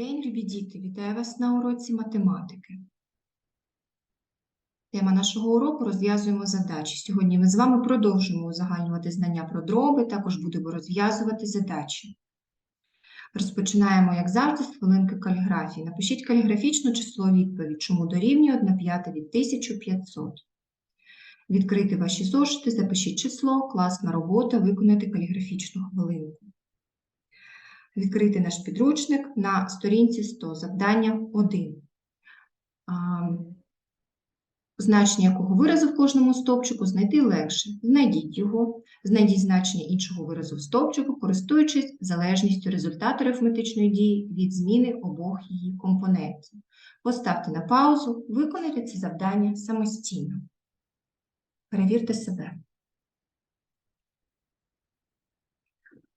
день, любі діти! Вітаю вас на уроці математики. Тема нашого уроку розв'язуємо задачі. Сьогодні ми з вами продовжуємо узагальнювати знання про дроби, також будемо розв'язувати задачі. Розпочинаємо, як завжди, з хвилинки каліграфії. Напишіть каліграфічну число відповідь, чому дорівнює 1 п'ята від 1500. Відкрити ваші зошити, запишіть число, класна робота, виконати каліграфічну хвилинку. Відкрити наш підручник на сторінці 100, завдання 1. Значення якого виразу в кожному стовпчику знайти легше. Знайдіть його, знайдіть значення іншого виразу в стовпчику, користуючись залежністю результату арифметичної дії від зміни обох її компонентів. Поставте на паузу, виконайте це завдання самостійно. Перевірте себе.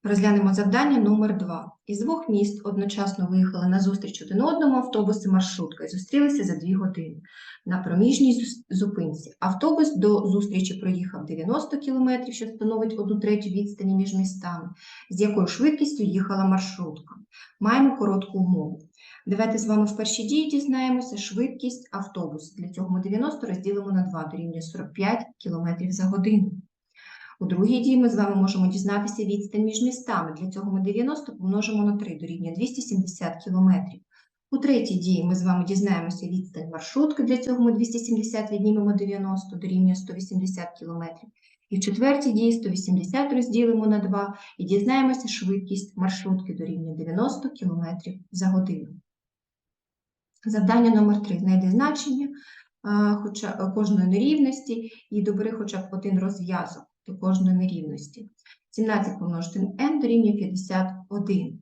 Розглянемо завдання номер 2. Із двох міст одночасно виїхали на зустріч один одному автобуси маршрутка і зустрілися за 2 години. На проміжній зупинці автобус до зустрічі проїхав 90 км, що становить одну третю відстані між містами, з якою швидкістю їхала маршрутка. Маємо коротку умову. Давайте з вами в першій дії дізнаємося швидкість автобусу. Для цього ми 90 розділимо на 2, дорівнює 45 км за годину. У другій дії ми з вами можемо дізнатися відстань між містами. Для цього ми 90 помножимо на 3, дорівнює 270 км. У третій дії ми з вами дізнаємося відстань маршрутки. Для цього ми 270 віднімемо 90, дорівнює 180 км. І в четвертій дії 180 розділимо на 2 і дізнаємося швидкість маршрутки дорівнює 90 км за годину. Завдання номер 3. Знайди значення хоча, кожної нерівності і добери хоча б один розв'язок до кожної нерівності. 17 помножити на n дорівнює 51.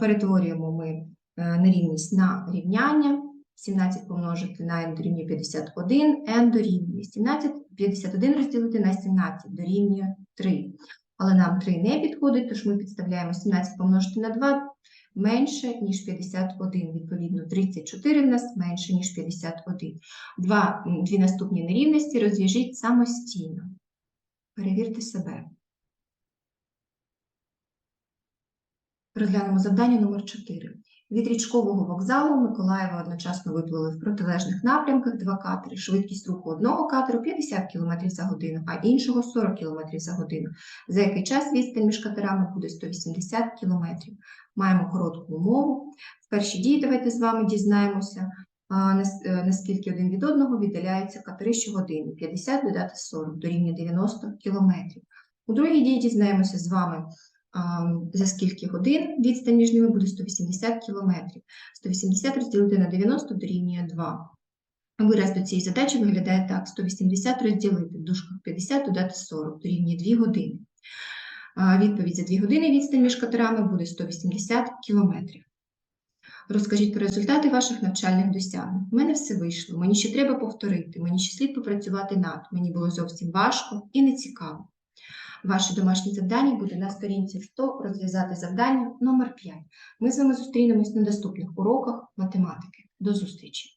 Перетворюємо ми е, нерівність на рівняння. 17 помножити на n дорівнює 51, n дорівнює 17, 51 розділити на 17 дорівнює 3. Але нам 3 не підходить, тож ми підставляємо 17 помножити на 2 менше, ніж 51. Відповідно, 34 в нас менше, ніж 51. Два, дві наступні нерівності розв'яжіть самостійно. Перевірте себе. Розглянемо завдання номер 4. Від річкового вокзалу Миколаєва одночасно виплили в протилежних напрямках два катери. Швидкість руху одного катеру 50 км за годину, а іншого 40 км за годину. За який час відстань між катерами буде 180 км. Маємо коротку умову. В першій дії давайте з вами дізнаємося, наскільки один від одного віддаляються катери щогодини. 50 додати 40 дорівнює 90 км. У другій дії дізнаємося з вами, за скільки годин відстань між ними буде 180 км. 180 розділити на 90 дорівнює 2. Вираз до цієї задачі виглядає так: 180 розділити в дужках 50 додати 40 дорівнює 2 години. Відповідь за 2 години відстань між катерами буде 180 км. Розкажіть про результати ваших навчальних досягнень. У мене все вийшло, мені ще треба повторити, мені ще слід попрацювати над, мені було зовсім важко і нецікаво. Ваше домашнє завдання буде на сторінці 100 розв'язати завдання номер 5. Ми з вами зустрінемось на наступних уроках математики. До зустрічі!